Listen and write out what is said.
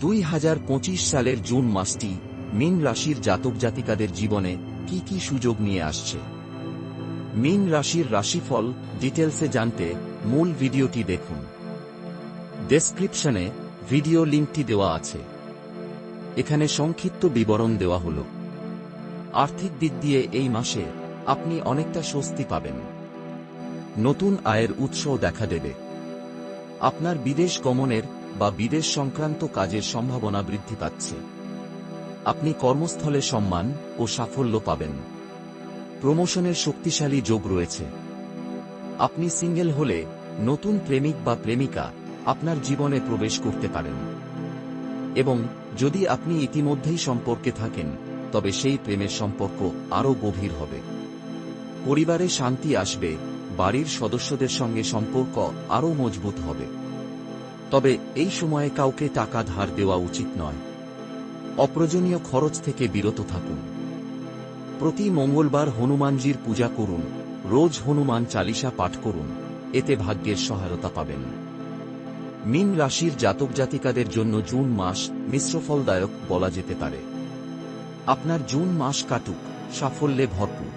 দুই হাজার পঁচিশ সালের জুন মাসটি মীন রাশির জাতক জাতিকাদের জীবনে কি কি সুযোগ নিয়ে আসছে? মীন রাশির রাশিফল ডিটেলসে জানতে মূল ভিডিওটি দেখুন। ডেসক্রিপশনে ভিডিও লিঙ্কটি দেওয়া আছে। এখানে সংক্ষিপ্ত বিবরণ দেওয়া হল। আর্থিক দিক দিয়ে এই মাসে আপনি অনেকটা স্বস্তি পাবেন। নতুন আয়ের উৎসও দেখা দেবে। আপনার বিদেশ গমনের বা বিদেশ সংক্রান্ত কাজের সম্ভাবনা বৃদ্ধি পাচ্ছে। আপনি কর্মস্থলে সম্মান ও সাফল্য পাবেন। প্রমোশনের শক্তিশালী যোগ রয়েছে। আপনি সিঙ্গেল হলে নতুন প্রেমিক বা প্রেমিকা আপনার জীবনে প্রবেশ করতে পারেন। এবং যদি আপনি ইতিমধ্যেই সম্পর্কে থাকেন, তবে সেই প্রেমের সম্পর্ক আরও গভীর হবে। পরিবারে শান্তি আসবে, বাড়ির সদস্যদের সঙ্গে সম্পর্ক আরও মজবুত হবে। তবে এই সময়ে কাউকে টাকা ধার দেওয়া উচিত নয়। অপ্রয়োজনীয় খরচ থেকে বিরত থাকুন। প্রতি মঙ্গলবার হনুমানজির পূজা করুন। রোজ হনুমান চালিসা পাঠ করুন। এতে ভাগ্যের সহায়তা পাবেন। মীন রাশির জাতক জাতিকাদের জন্য জুন মাস মিশ্রফলদায়ক বলা যেতে পারে। আপনার জুন মাস কাটুক, সাফল্যে ভরপুর।